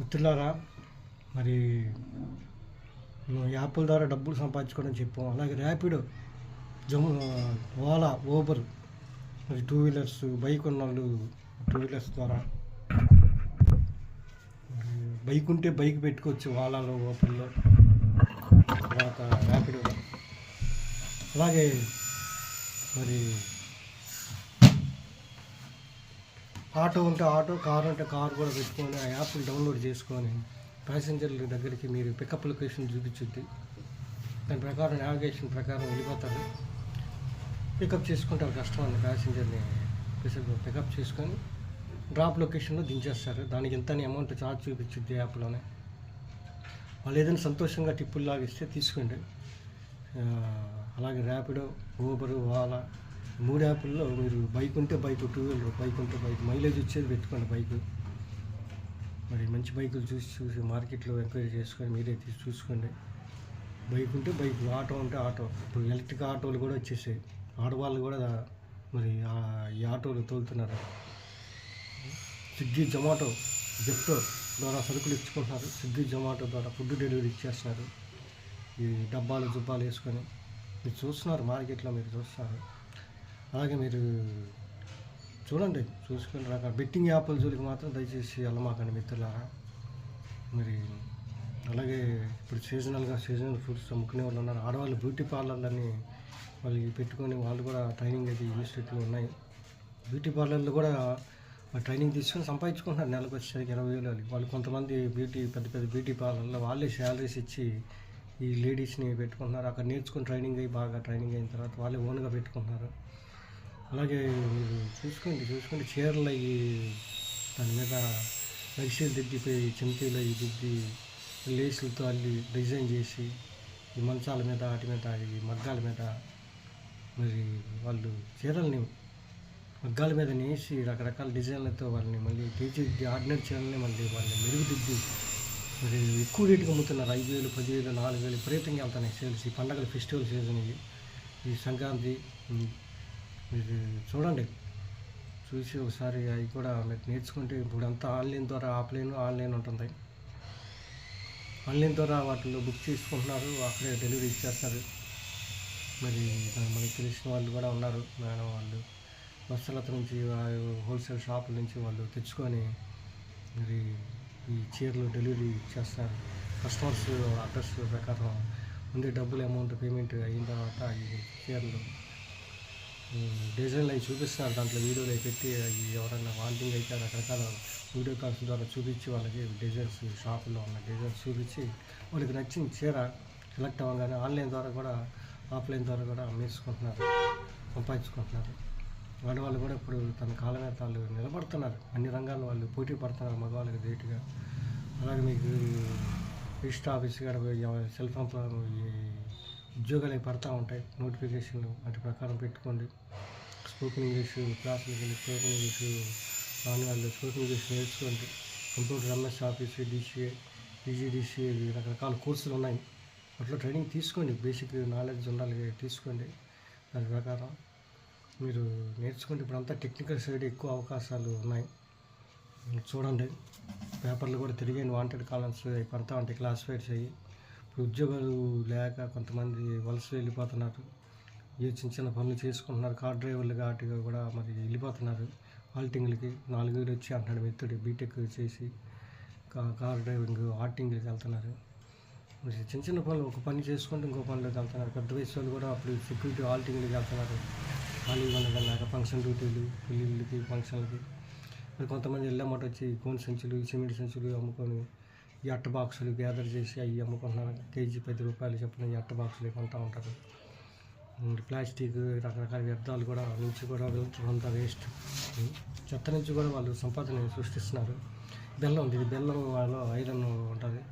మిత్రులారా మరి యాప్ల ద్వారా డబ్బులు సంపాదించుకోవడం చెప్పాం. అలాగే ర్యాపిడో జము ఓలా ఊబర్ మరి టూ వీలర్స్ బైక్ ఉన్న వాళ్ళు టూ వీలర్స్ ద్వారా. బైక్ ఉంటే బైక్ పెట్టుకోవచ్చు ఓలాలో ఓపెన్లో తర్వాత ర్యాపిడోలో. అలాగే మరి ఆటో ఉంటే ఆటో కారు ఉంటే కారు కూడా పెట్టుకొని ఆ యాప్ని డౌన్లోడ్ చేసుకొని ప్యాసింజర్ల దగ్గరికి మీరు పికప్ లొకేషన్ చూపించుద్ది. దాని ప్రకారం నావిగేషన్ ప్రకారం వెళ్ళిపోతారు. పికప్ చేసుకుంటారు కస్టమర్ని ప్యాసింజర్ని పికప్ చేసుకొని డ్రాప్ లొకేషన్లో దించేస్తారు. దానికి ఎంత అమౌంట్ చార్జ్ చూపించుద్ది యాప్లోనే వాళ్ళు ఏదైనా సంతోషంగా టిప్పులు లాగిస్తే తీసుకోండి. అలాగే ర్యాపిడో ఊబరు ఓలా మూడు యాప్ల్లో మీరు బైక్ ఉంటే బైక్ టూ వీలర్ బైక్ ఉంటే బైక్ మైలేజ్ వచ్చేది పెట్టుకోండి బైక్. మరి మంచి బైకులు చూసి చూసి మార్కెట్లో ఎంక్వైరీ చేసుకొని మీరే తీసి చూసుకోండి. బైక్ ఉంటే బైక్ ఆటో ఉంటే ఆటో. ఇప్పుడు ఎలక్ట్రిక్ ఆటోలు కూడా వచ్చేసాయి. ఆడవాళ్ళు కూడా మరి ఈ ఆటోలు తోలుతున్నారు. స్విగ్గీ జొమాటో జెప్టో ద్వారా సరుకులు ఇచ్చుకుంటున్నారు. స్విగ్గీ జొమాటో ద్వారా ఫుడ్ డెలివరీ ఇచ్చేస్తున్నారు. ఈ డబ్బాలు జుబ్బాలు వేసుకొని. మీరు చూస్తున్నారు మార్కెట్లో మీరు చూస్తున్నారు. అలాగే మీరు చూడండి చూసుకుని రాక బెట్టింగ్ యాప్ల జోలికి మాత్రం దయచేసి వెళ్ళమాకండి మిత్రులారా. మరి అలాగే ఇప్పుడు సీజనల్గా సీజనల్ ఫ్రూట్స్ అమ్ముకునే వాళ్ళు ఉన్నారు. ఆడవాళ్ళు బ్యూటీ పార్లర్లని వాళ్ళు పెట్టుకొని వాళ్ళు కూడా ట్రైనింగ్ అయితే ఇన్స్టిట్యూట్లు ఉన్నాయి. బ్యూటీ పార్లర్లు కూడా ట్రైనింగ్ తీసుకొని సంపాదించుకుంటున్నారు. నెలకు వచ్చేసరికి ఇరవై వేలు వాళ్ళు. వాళ్ళు కొంతమంది బ్యూటీ పెద్ద పెద్ద బ్యూటీ పార్లర్లో వాళ్ళే శాలరీస్ ఇచ్చి ఈ లేడీస్ని పెట్టుకుంటున్నారు. అక్కడ నేర్చుకుని ట్రైనింగ్ అయ్యి బాగా ట్రైనింగ్ అయిన తర్వాత వాళ్ళే ఓన్గా పెట్టుకుంటున్నారు. అలాగే మీరు చూసుకోండి చూసుకోండి. చీరలు అవి దాని మీద నగిషీలు దిద్దిపోయి చెంకీలు అవి దిద్ది లేసులతో అల్లి డిజైన్ చేసి ఈ మంచాల మీద వాటి మీద ఈ మగ్గాల మీద మరి వాళ్ళు చీరల్ని మగ్గాల మీద నేసి రకరకాల డిజైన్లతో వాళ్ళని మళ్ళీ తీర్చిదిద్ది ఆర్డినరీ చీరల్ని మళ్ళీ వాళ్ళని మెరుగుదిద్ది మరి ఎక్కువ రేటుకి అమ్ముతున్నారు. ఐదు వేలు పదివేలు నాలుగు వేలు విపరీతంగా వెళ్తున్నాయి సేల్స్ ఈ పండగల ఫెస్టివల్ సీజన్ ఇవి ఈ సంక్రాంతి మీరు చూడండి. చూసి ఒకసారి అవి కూడా మీరు నేర్చుకుంటే ఇప్పుడు అంతా ఆన్లైన్ ద్వారా ఆఫ్లైన్ ఆన్లైన్ ఉంటుంది. ఆన్లైన్ ద్వారా వాటిలో బుక్ చేసుకుంటున్నారు అక్కడే డెలివరీ ఇచ్చేస్తారు. మరి మనకి తెలిసిన వాళ్ళు కూడా ఉన్నారు. మేడం వాళ్ళు వత్సలత నుంచి హోల్సేల్ షాపుల నుంచి వాళ్ళు తెచ్చుకొని మరి ఈ చీరలు డెలివరీ చేస్తారు కస్టమర్స్ అడ్రస్ ప్రకారం ముందే డబ్బులు అమౌంట్ పేమెంట్ అయిన తర్వాత ఈ చీరలు డిజైన్లు అవి చూపిస్తున్నారు దాంట్లో వీడియోలు అవి పెట్టి అవి ఎవరైనా వాంటింగ్ అయితే రకరకాల వీడియో కాల్స్ ద్వారా చూపించి వాళ్ళకి డిజైన్స్ షాపులో ఉన్న డిజైన్స్ చూపించి వాళ్ళకి నచ్చిన చీర సెలెక్ట్ అవ్వగానే ఆన్లైన్ ద్వారా కూడా ఆఫ్లైన్ ద్వారా కూడా అమ్మేసుకుంటున్నారు సంపాదించుకుంటున్నారు. వాళ్ళు కూడా ఇప్పుడు తన కాళ్ళ మీద వాళ్ళు నిలబడుతున్నారు. అన్ని రంగాల్లో వాళ్ళు పోటీ పడుతున్నారు మగవాళ్ళకి ధీటుగా. అలాగే మీకు రిజిస్టర్ ఆఫీస్ కూడా సెల్ఫ్ ఎంప్లాయ్ ఉద్యోగాలు పడతా ఉంటాయి. నోటిఫికేషన్లు వాటి ప్రకారం పెట్టుకోండి. స్పోకెన్ ఇంగ్లీష్ క్లాసులకు వెళ్ళి స్పోకెన్ ఇంగ్లీష్ రాని వాళ్ళు స్పోకెన్ ఇంగ్లీష్ నేర్చుకోండి computer MS office DCA PGDCA రకరకాల కోర్సులు ఉన్నాయి. అట్లా ట్రైనింగ్ తీసుకోండి. బేసిక్ నాలెడ్జ్ ఉండాలి తీసుకోండి. దాని ప్రకారం మీరు నేర్చుకుంటే ఇప్పుడంతా టెక్నికల్ సైడ్ ఎక్కువ అవకాశాలు ఉన్నాయి. చూడండి. పేపర్లు కూడా తిరిగి వాంటెడ్ కాలమ్స్ అవి పడతా ఉంటాయి. క్లాసిఫైడ్స్ అయ్యి ఉద్యోగాలు లేక కొంతమంది వలస వెళ్ళిపోతున్నారు. ఏ చిన్న చిన్న పనులు చేసుకుంటున్నారు. కార్ డ్రైవర్లు వాటిగా కూడా మరి వెళ్ళిపోతున్నారు. ఆల్టింగ్లకి నాలుగు వేలు వచ్చి అంటున్నాడు మెత్తుడు బీటెక్ చేసి కార్ డ్రైవింగ్ ఆల్టింగ్లకి వెళ్తున్నారు. మరి చిన్న చిన్న పనులు ఒక పని చేసుకుంటూ ఇంకో పనిలోకి వెళ్తున్నారు. పెద్ద వయసు వాళ్ళు కూడా అప్పుడు సెక్యూరిటీ ఆల్టింగ్లకి వెళ్తున్నారు. ఖాళీగా ఉండగలక ఫంక్షన్ డ్యూటీలు పెళ్ళిళ్ళకి ఫంక్షన్లకి మరి కొంతమంది వెళ్ళామట వచ్చి కోన్ సంచులు సిమెంట్ సంచులు అమ్ముకొని ఈ అట్ట బాక్సులు గ్యాదర్ చేసి అవి అమ్ముకుంటున్నారు కేజీ పది రూపాయలు చెప్పిన ఈ అట్ట బాక్సులు కొంటూ ఉంటారు. ప్లాస్టిక్ రకరకాల వ్యర్థాలు కూడా నుంచి కూడా వెళ్తుందంతా వేస్ట్ చెత్త నుంచి కూడా వాళ్ళు సంపాదన సృష్టిస్తున్నారు. బెల్లం ఉంది. ఇది బెల్లం వాళ్ళు ఐరన్ ఉంటుంది.